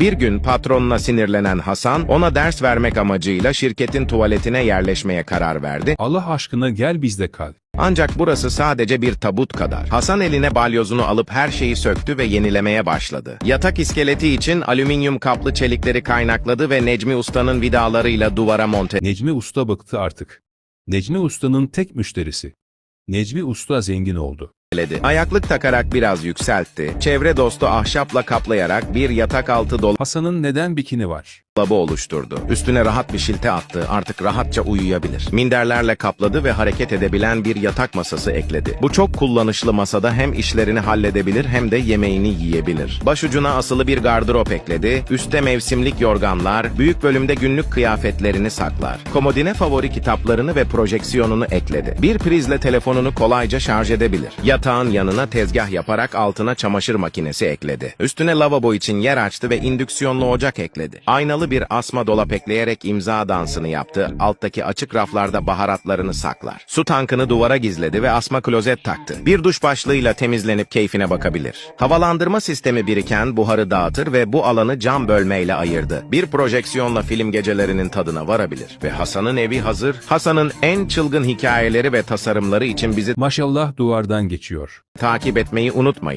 Bir gün patronuna sinirlenen Hasan, ona ders vermek amacıyla şirketin tuvaletine yerleşmeye karar verdi. Allah aşkına gel bizde kal. Ancak burası sadece bir tabut kadar. Hasan eline balyozunu alıp her şeyi söktü ve yenilemeye başladı. Yatak iskeleti için alüminyum kaplı çelikleri kaynakladı ve Necmi Usta'nın vidalarıyla duvara monte Necmi Usta bıktı artık. Necmi Usta'nın tek müşterisi. Necmi Usta zengin oldu. Ekledi. Ayaklık takarak biraz yükseltti. Çevre dostu ahşapla kaplayarak bir yatak altı Hasan'ın neden bikini var? Dolabı oluşturdu. Üstüne rahat bir şilte attı. Artık rahatça uyuyabilir. Minderlerle kapladı ve hareket edebilen bir yatak masası ekledi. Bu çok kullanışlı masada hem işlerini halledebilir hem de yemeğini yiyebilir. Başucuna asılı bir gardırop ekledi. Üste mevsimlik yorganlar, büyük bölümde günlük kıyafetlerini saklar. Komodine favori kitaplarını ve projeksiyonunu ekledi. Bir prizle telefonunu kolayca şarj edebilir. Yatağın yanına tezgah yaparak altına çamaşır makinesi ekledi. Üstüne lavabo için yer açtı ve indüksiyonlu ocak ekledi. Aynalı bir asma dolap ekleyerek imza dansını yaptı. Alttaki açık raflarda baharatlarını saklar. Su tankını duvara gizledi ve asma klozet taktı. Bir duş başlığıyla temizlenip keyfine bakabilir. Havalandırma sistemi biriken buharı dağıtır ve bu alanı cam bölmeyle ayırdı. Bir projeksiyonla film gecelerinin tadına varabilir. Ve Hasan'ın evi hazır. Hasan'ın en çılgın hikayeleri ve tasarımları için bizi Maşallah duvardan geçiyor. takip etmeyi unutmayın.